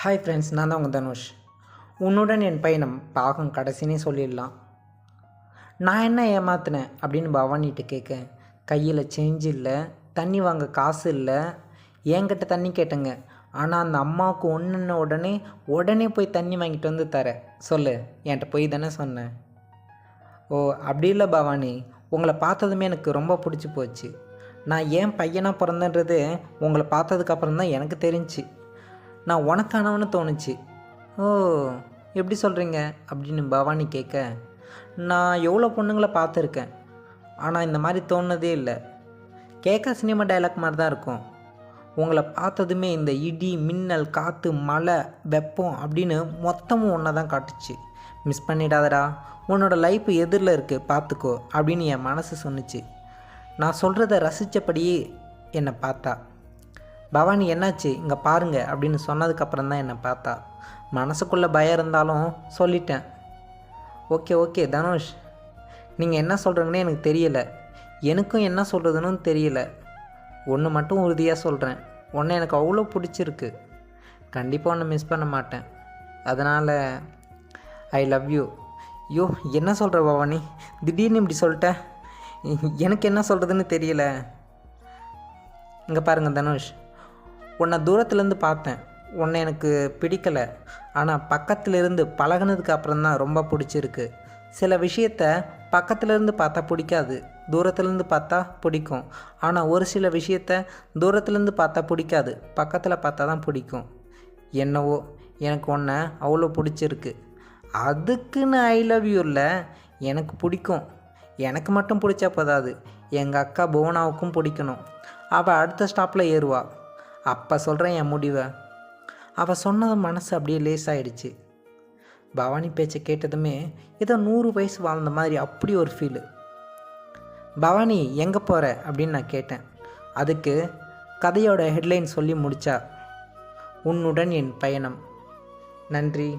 Hi friends நான் தான் உங்கள் தனுஷ். உன்னுடன் என் பயணம் பாகம் கடைசினே சொல்லிடலாம். நான் என்ன ஏமாத்தினேன் அப்படின்னு பவானிகிட்ட கேட்க கையில் சேஞ்ச் இல்லை தண்ணி வாங்க காசு இல்லை. என்கிட்ட தண்ணி கேட்டேங்க. ஆனால் அந்த அம்மாவுக்கு ஒன்றுன்ன உடனே உடனே போய் தண்ணி வாங்கிட்டு வந்து தர சொல்லு என்கிட்ட போய் தானே சொன்னேன். ஓ அப்படி இல்லை பவானி. உங்களை பார்த்ததுமே எனக்கு ரொம்ப பிடிச்சி போச்சு. நான் ஏன் பையனாக பிறந்தன்றது உங்களை பார்த்ததுக்கப்புறம் தான் எனக்கு தெரிஞ்சு. நான் உனக்கானவனு தோணுச்சு. ஓ எப்படி சொல்கிறீங்க அப்படின்னு பவானி கேட்க நான் எவ்வளோ பொண்ணுங்களை பார்த்துருக்கேன். ஆனால் இந்த மாதிரி தோணுனதே இல்லை. கேட்க சினிமா டைலாக் மாதிரி தான் இருக்கும். உங்களை பார்த்ததுமே இந்த இடி மின்னல் காற்று மழை வெப்பம் அப்படின்னு மொத்தமும் ஒன்றை தான் காட்டுச்சு. மிஸ் பண்ணிடாதடா. உன்னோட லைஃப் எதிரில் இருக்குது பார்த்துக்கோ அப்படின்னு என் மனசு சொன்னுச்சு. நான் சொல்கிறத ரசித்தபடியே என்னை பார்த்தா. பவானி என்னாச்சு? இங்கே பாருங்க அப்படின்னு சொன்னதுக்கப்புறம் தான் என்னை பார்த்தா. மனசுக்குள்ளே பயம் இருந்தாலும் சொல்லிட்டேன். ஓகே ஓகே தனுஷ் நீங்கள் என்ன சொல்கிறீங்கன்னு எனக்கு தெரியல. எனக்கும் என்ன சொல்கிறதுன்னு தெரியல. ஒன்று மட்டும் உறுதியாக சொல்கிறேன் உன்னை எனக்கு அவ்வளோ பிடிச்சிருக்கு. கண்டிப்பாக ஒன்று மிஸ் பண்ண மாட்டேன். அதனால் ஐ லவ் யூ ஐயோ என்ன சொல்கிற பவானி? திடீர்னு இப்படி சொல்லிட்டேன் எனக்கு என்ன சொல்கிறதுன்னு தெரியல. இங்கே பாருங்கள் தனுஷ். உன்னை தூரத்துலேருந்து பார்த்தேன். உன்னை எனக்கு பிடிக்கலை. ஆனால் பக்கத்துல இருந்து பழகுனதுக்கு அப்புறம் தான் ரொம்ப பிடிச்சிருக்கு. சில விஷயத்த பக்கத்துலேருந்து பார்த்தா பிடிக்காது. தூரத்துலேருந்து பார்த்தா பிடிக்கும். ஆனால் ஒரு சில விஷயத்த தூரத்துலேருந்து பார்த்தா பிடிக்காது. பக்கத்தில் பார்த்தா தான் பிடிக்கும். என்னவோ எனக்கு ஒன்றை அவ்வளோ பிடிச்சிருக்கு. அதுக்குன்னு ஐ லவ் யூ எனக்கு பிடிக்கும். எனக்கு மட்டும் பிடிச்சா போதாது. எங்கள் அக்கா புவனாவுக்கும் பிடிக்கணும். அவள் அடுத்த ஸ்டாப்பில் ஏறுவாள் அப்போ சொல்கிறேன் என் முடிவை. அவள் சொன்னது மனசு அப்படியே லேசாயிடுச்சு. பவானி பேச்சை கேட்டதுமே ஏதோ நூறு வயசு வாழ்ந்த மாதிரி அப்படி ஒரு ஃபீலு பவானி எங்கே போகிற அப்படின்னு நான் கேட்டேன். அதுக்கு கதையோட ஹெட்லைன் சொல்லி முடித்தா உன்னுடன் என் பயணம். நன்றி.